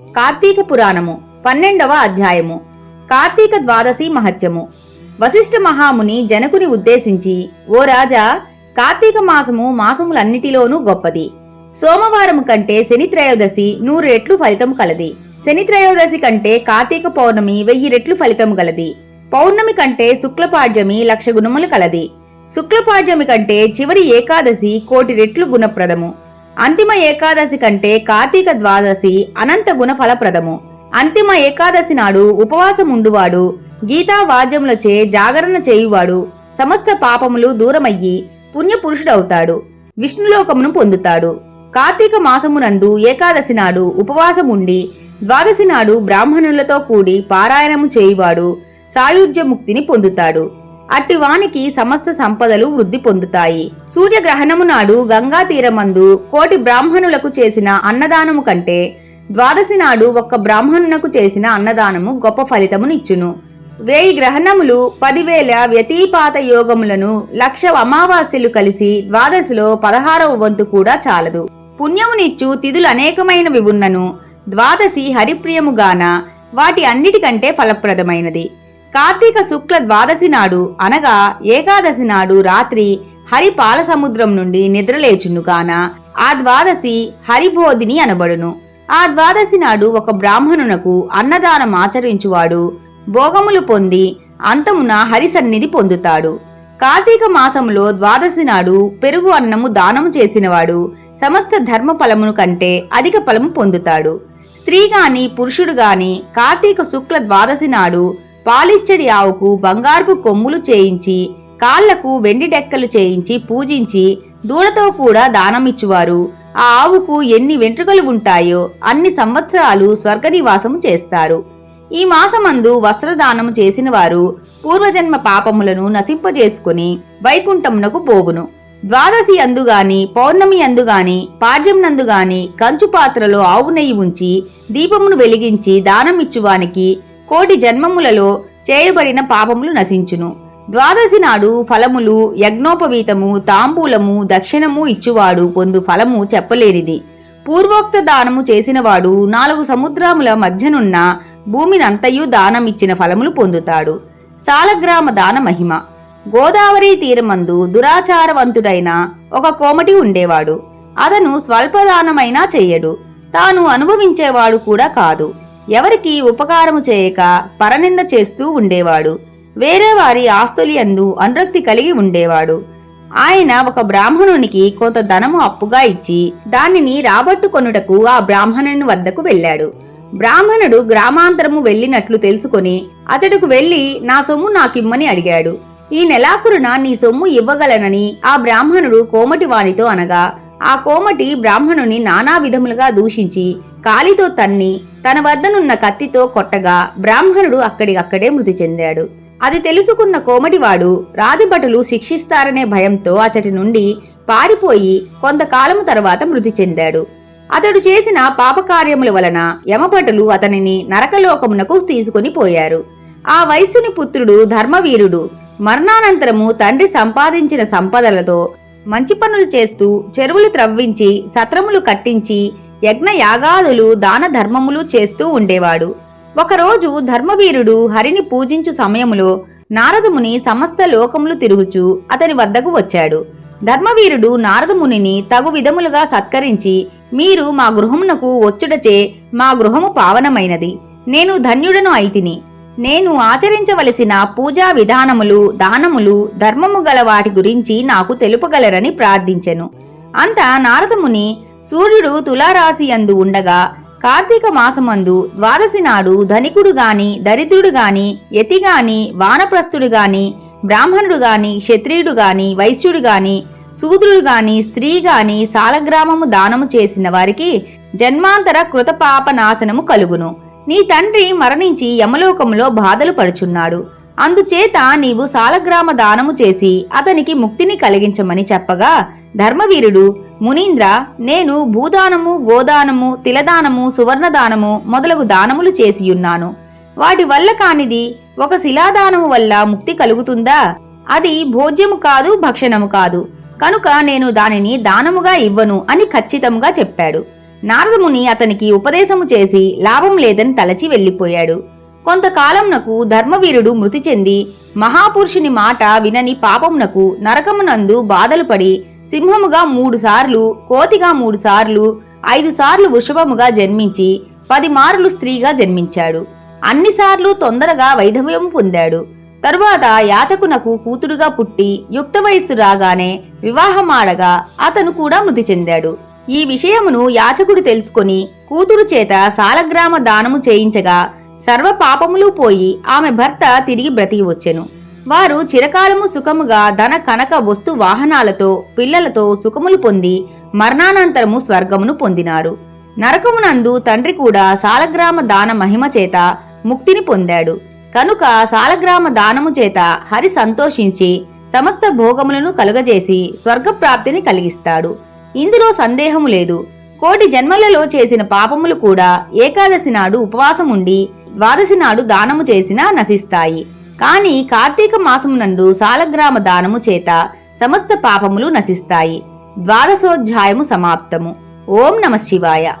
కార్తీక పురాణము పన్నెండవ అధ్యాయము. కార్తీక ద్వాదశి మహత్యము. వశిష్ఠ మహాముని జనకుని ఉద్దేశించి ఓ రాజా కార్తీక మాసము మాసములన్నిటిలోనూ గొప్పది. సోమవారం కంటే శని త్రయోదశి నూరు రెట్లు ఫలితం కలది. శని త్రయోదశి కంటే కార్తీక పౌర్ణమి వెయ్యి రెట్లు ఫలితం గలది. పౌర్ణమి కంటే శుక్లపాడ్యమి లక్ష గుణములు కలది. శుక్లపాడ్యమి కంటే చివరి ఏకాదశి కోటి రెట్లు గుణప్రదము. అంతిమ ఏకాదశి కంటే కార్తీక ద్వాదశి అనంత గుణ ఫలప్రదము అంతిమ ఏకాదశి నాడు ఉపవాసం ఉండువాడు గీతా వాద్యములచే జాగరణ చేయువాడు సమస్త పాపములు దూరమయ్యి పుణ్యపురుషుడవుతాడు విష్ణులోకమును పొందుతాడు. కార్తీక మాసమునందు ఏకాదశి నాడు ఉపవాసం ఉండి ద్వాదశి నాడు బ్రాహ్మణులతో కూడి పారాయణము చేయువాడు సాయుధ్య ముక్తిని పొందుతాడు. అట్టి వానికి సమస్త సంపదలు వృద్ధి పొందుతాయి. సూర్యగ్రహణము నాడు గంగా తీరమందు కోటి బ్రాహ్మణులకు చేసిన అన్నదానము కంటే ద్వాదశి నాడు ఒక్క బ్రాహ్మణునకు చేసిన అన్నదానము గొప్ప ఫలితమునిచ్చును. వేయి గ్రహణములు పదివేల వ్యతీపాత యోగములను లక్ష అమావాస్యలు కలిసి ద్వాదశిలో పదహారవ వంతు కూడా చాలదు. పుణ్యమునిచ్చు తిథులు అనేకమైనవి ఉన్నను. ద్వాదశి హరిప్రియముగాన వాటి అన్నిటికంటే ఫలప్రదమైనది. కార్తీక శుక్ల ద్వాదశి నాడు అనగా ఏకాదశి నాడు రాత్రి హరి పాల సముద్రం నుండి నిద్రలేచును కాన ఆ ద్వాదశి హరిబోధిని అనబడును. ఆ ద్వాదశి నాడు ఒక బ్రాహ్మణునకు అన్నదానం ఆచరించువాడు. భోగములు పొంది అంతమున హరి సన్నిధి పొందుతాడు. కార్తీక మాసములో ద్వాదశి నాడు పెరుగు అన్నము దానము చేసినవాడు సమస్త ధర్మ ఫలమును కంటే అధిక ఫలము పొందుతాడు. స్త్రీ గాని పురుషుడు గాని కార్తీక శుక్ల ద్వాదశి నాడు పాలిచ్చడి ఆవుకు బంగారుపు కొమ్ములు చేయించి కాళ్ళకు వెండి డెక్కలు చేయించి పూజించి దూడతో కూడా దానమిచ్చువారు. ఆ ఆవుకు ఎన్ని వెంట్రుకలు ఉంటాయో అన్ని సంవత్సరాలు స్వర్గనివాసము చేస్తారు. ఈ మాసమందు వస్త్రదానము చేసిన వారు పూర్వజన్మ పాపములను నశింపజేసుకుని వైకుంఠమునకు పోగును. ద్వాదశి అందుగాని పౌర్ణమి అందుగాని పాడ్యంనందుగాని కంచు పాత్రలో ఆవు నెయ్యి ఉంచి దీపమును వెలిగించి దానమిచ్చువానికి కోటి జన్మములలో చేయబడిన పాపములు నశించును. ద్వాదశి నాడు ఫలములు యజ్ఞోపవీతము తాంబూలము దక్షిణము ఇచ్చువాడు పొందు ఫలము చెప్పలేనిది. పూర్వోక్త దానము చేసినవాడు నాలుగు సముద్రముల మధ్యనున్న భూమినంతయు దానమిచ్చిన ఫలములు పొందుతాడు. సాలగ్రామ దాన మహిమ. గోదావరి తీరమందు దురాచారవంతుడైన ఒక కోమటి ఉండేవాడు. అతను స్వల్పదానమైనా చెయ్యడు. తాను అనుభవించేవాడు కూడా కాదు. ఎవరికి ఉపకారము చేయక పరనింద చేస్తూ ఉండేవాడు. వేరే వారి ఆస్తులియందు అనురక్తి కలిగి ఉండేవాడు. ఆయన ఒక బ్రాహ్మణునికి కొంత ధనము అప్పుగా ఇచ్చి దానిని రాబట్టుకొనుటకు ఆ బ్రాహ్మణుని వద్దకు వెళ్ళాడు. బ్రాహ్మణుడు గ్రామాంతరము వెళ్ళినట్లు తెలుసుకొని అతడుకు వెళ్ళి నా సొమ్ము నాకిమ్మని అడిగాడు. ఈ నెలాఖరున నీ సొమ్ము ఇవ్వగలనని ఆ బ్రాహ్మణుడు కోమటి వానితో అనగా ఆ కోమటి బ్రాహ్మణుని నానా విధములుగా దూషించి కాలితో తన్ని తన వద్దనున్న కత్తితో కొట్టగా బ్రాహ్మణుడు అక్కడికక్కడే మృతి చెందాడు. అది తెలుసుకున్న కోమటివాడు రాజభటులు శిక్షిస్తారనే భయంతో అతడి నుండి పారిపోయి కొంతకాలము తర్వాత మృతి చెందాడు. అతడు చేసిన పాపకార్యముల వలన యమభటులు అతనిని నరకలోకమునకు తీసుకుని పోయారు. ఆ వయస్సుని పుత్రుడు ధర్మవీరుడు మరణానంతరము తండ్రి సంపాదించిన సంపదలతో మంచి పనులు చేస్తూ చెరువులు త్రవ్వించి సత్రములు కట్టించి యజ్ఞయాగాదులు దాన ధర్మములు చేస్తూ ఉండేవాడు. ఒకరోజు ధర్మవీరుడు హరిని పూజించు సమయములో నారదముని సమస్త లోకములు తిరుగుచూ అతని వద్దకు వచ్చాడు. ధర్మవీరుడు నారదమునిని తగు విధములుగా సత్కరించి మీరు మా గృహమునకు వచ్చుటచే మా గృహము పావనమైనది. నేను ధన్యుడను అయితిని. నేను ఆచరించవలసిన పూజా విధానములు దానములు ధర్మము గల వాటి గురించి నాకు తెలుపగలరని ప్రార్థించెను అంత నారదముని సూర్యుడు తులారాశి అందు ఉండగా కార్తీక మాసమందు ద్వాదశి నాడు ధనికుడు గాని దరిద్రుడు గాని యతి గాని వానప్రస్థుడు గాని బ్రాహ్మణుడు గాని క్షత్రియుడు గాని వైశ్యుడు గాని శూద్రుడు గాని స్త్రీ గాని సాలగ్రామము దానము చేసిన వారికి జన్మాంతర కృతపాప నాశనము కలుగును. నీ తండ్రి మరణించి యమలోకములో బాధలు పడుచున్నాడు. అందుచేత నీవు సాలగ్రామ దానము చేసి అతనికి ముక్తిని కలిగించమని చెప్పగా ధర్మవీరుడు మునీంద్ర నేను భూదానము గోదానము తిలదానము సువర్ణదానము మొదలగు దానములు చేసియున్నాను. వాటి వల్ల కానిది ఒక శిలాదానము వల్ల ముక్తి కలుగుతుందా? అది భోజ్యము కాదు భక్షణము కాదు. కనుక నేను దానిని దానముగా ఇవ్వను అని ఖచ్చితంగా చెప్పాడు. నారదముని అతనికి ఉపదేశము చేసి లాభం లేదని తలచి వెళ్ళిపోయాడు. కొంతకాలంనకు ధర్మవీరుడు మృతి చెంది మహాపురుషుని మాట వినని పాపమునకు నరకమునందు బాధలు పడి సింహముగా మూడు సార్లు కోతిగా మూడు సార్లు ఐదు సార్లు వృషభముగా జన్మించి పది మార్లు స్త్రీగా జన్మించాడు. అన్నిసార్లు తొందరగా వైధవ్యం పొందాడు. తరువాత యాచకునకు కూతురుగా పుట్టి యుక్త వయస్సు రాగానే వివాహమాడగా అతను కూడా మృతి చెందాడు. ఈ విషయమును యాచకుడు తెలుసుకొని కూతురు చేత సాలగ్రామ దానము చేయించగా సర్వ పాపములు పోయి ఆమె భర్త తిరిగి బ్రతికి వచ్చెను. వారు చిరకాలము సుఖముగా ధన కనక వస్తు వాహనాలతో పిల్లలతో సుఖములు పొంది మరణానంతరము స్వర్గమును పొందినారు. నరకమునందు తండ్రి కూడా సాలగ్రామ దాన మహిమ చేత ముక్తిని పొందాడు. కనుక సాలగ్రామ దానము చేత హరి సంతోషించి సమస్త భోగములను కలుగజేసి స్వర్గప్రాప్తిని కలిగిస్తాడు. ఇందులో సందేహము లేదు. కోటి జన్మలలో చేసిన పాపములు కూడా ఏకాదశి నాడు ఉపవాసముండి ద్వాదశి నాడు దానము చేసినా నశిస్తాయి. కాని కార్తీక మాసమునందు సాలగ్రామ దానము చేత సమస్త పాపములు నశిస్తాయి. ద్వాదశోధ్యాయము సమాప్తము. ఓం నమ శివాయ.